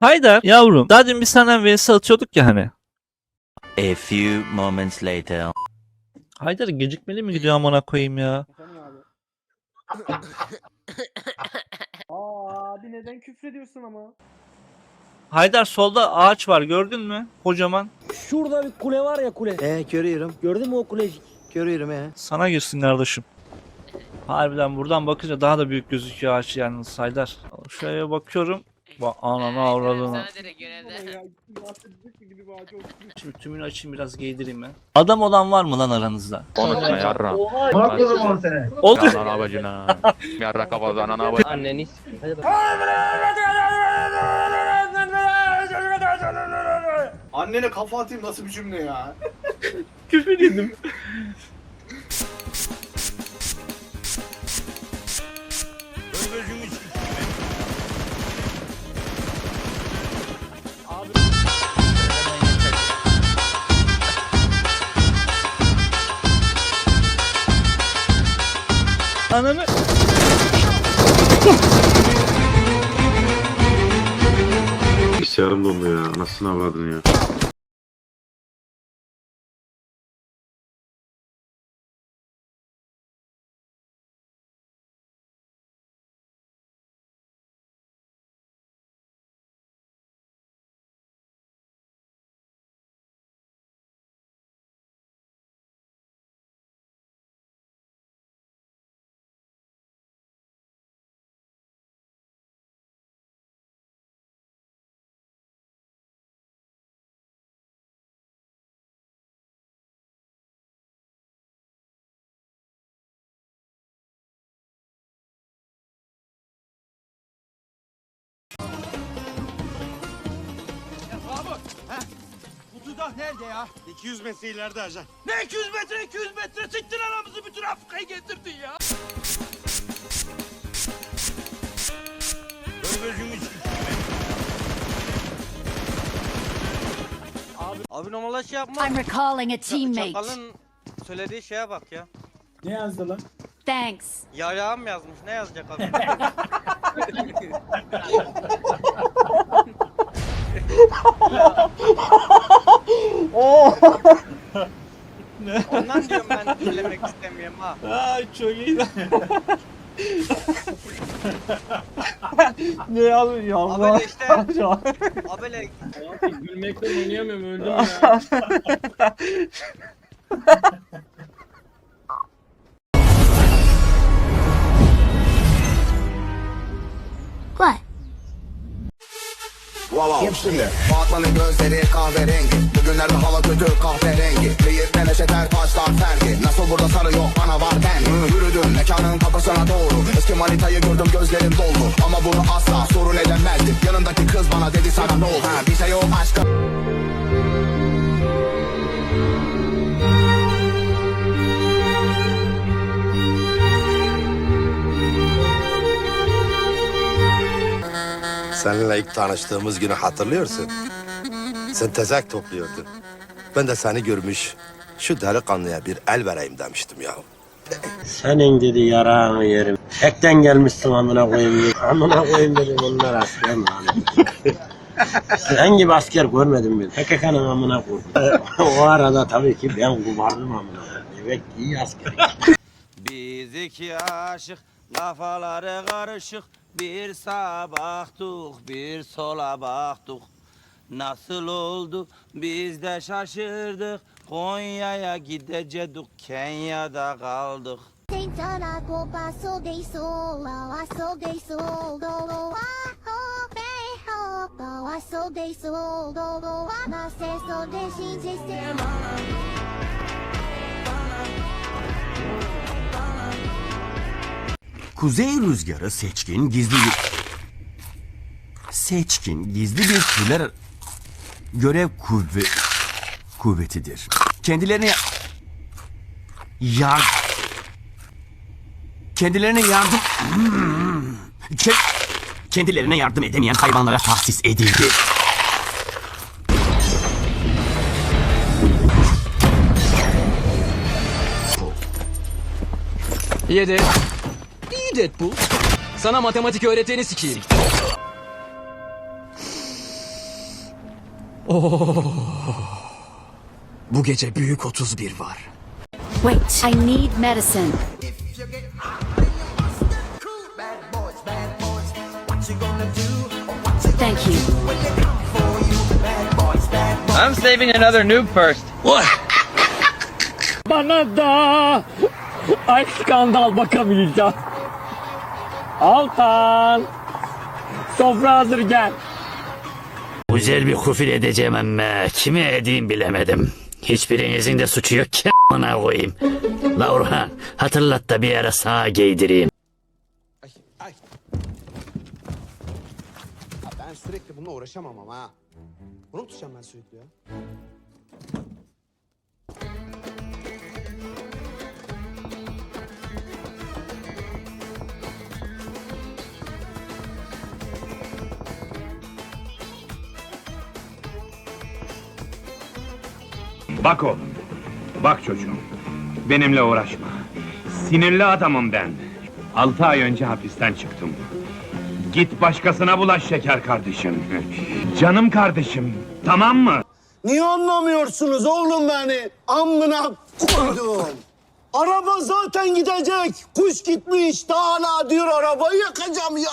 Haydar yavrum daha dün biz senden vs atıyorduk ya hani. A few moments later. Haydar gecikmeli mi gidiyor amına koyayım ya? Aa abi neden küfrediyorsun ama? Haydar solda ağaç var gördün mü? Kocaman. Şurada bir kule var ya kule. He görüyorum. Gördün mü o kulecik? Görüyorum he. Sana girsin kardeşim. Harbiden buradan bakınca daha da büyük gözüküyor ağaç yalnız Haydar. Şuraya bakıyorum. Bak ananı avradını. Sana direkt görevde. Şimdi tümünü açayım biraz giydireyim ben. Adam olan var mı lan aranızda? Konuşma yarra. Oldu. Anana bacına. Yarra kafadan anana bacına. Anneni Annene kafa atayım nasıl bir cümle ya? Küfür yedim. Ananı. Bilgisayarım donuyor ya. Nasıl avladın ya? Kutuda nerede ya? 200 metre ileride ajan. Ne 200 metre 200 metre siktir aramızı bütün Afrika'yı getirdin ya. Abi normal şey yapma. I'm recalling a teammate. Çakalın söylediği şeye bak ya. Ne yazdı lan? Thanks. Yarağım yazmış. Ne yazacak abi? Ondan diyorum ben söylemek istemiyorum ha. Ay çok iyi. ne yazmış ya Abele işte. Abele Gülmekten oynayamıyorum öldüm ya. Kim şimdi? Fatma'nın gözleri kahverengi. Bugünlerde hava kötü kahverengi. Beyirde neşeter taşlar sergi. Nasıl burada sarı yok bana var den Yürüdüm mekanın kapısına doğru. Eski manitayı gördüm gözlerim doldu. Ama bunu asla sorun edemezdim. Yanındaki kız bana dedi sana ne oldu? Ha, Bir şey yok aşkım Seninle ilk tanıştığımız günü hatırlıyorsun. Sen tezek topluyordun. Ben de seni görmüş şu delikanlıya bir el vereyim demiştim ya. Senin dedi yarağını yerim. Ekten gelmişsin amına koyayım. Amına koyayım dedim onlar asker mi? Sen gibi asker görmedim ben. PKK'nın amına koydum. o arada tabii ki ben kubardım amına koyayım. Evet iyi asker. Biz iki aşık kafaları karışık bir sağa baktık bir sola baktık Nasıl oldu? Biz de şaşırdık. Konya'ya gidecektik Kenya'da kaldık. Tentana copa so de sol, a so de sol, do do a ho be ho, do a so de sol, do do a na se so de shi je se Kuzey rüzgarı seçkin gizli bir... Seçkin gizli bir türler görev kuvve... kuvvetidir. Kendilerine yar... Kendilerine yardım... Ke- Kendilerine yardım edemeyen hayvanlara tahsis edildi. İyi İyi Deadpool. Sana matematik öğreteni sikeyim. Bu gece büyük 31 var. Wait, I need medicine. Thank you. I'm saving another noob first. Bana da ay skandal bakamayacağım. Altan. Sofra hazır gel. Güzel bir kufil edeceğim ama kime edeyim bilemedim. Hiçbirinizin de suçu yok ki a**ına koyayım. La Orhan hatırlat da bir ara sağa giydireyim. Ben sürekli bununla uğraşamam ama ha. Bunu tutacağım ben sürekli ya. Bak oğlum. Bak çocuğum. Benimle uğraşma. Sinirli adamım ben. Altı ay önce hapisten çıktım. Git başkasına bulaş şeker kardeşim. Canım kardeşim. Tamam mı? Niye anlamıyorsunuz oğlum beni? Amına koydum. Araba zaten gidecek. Kuş gitmiş daha hala diyor arabayı yakacağım ya.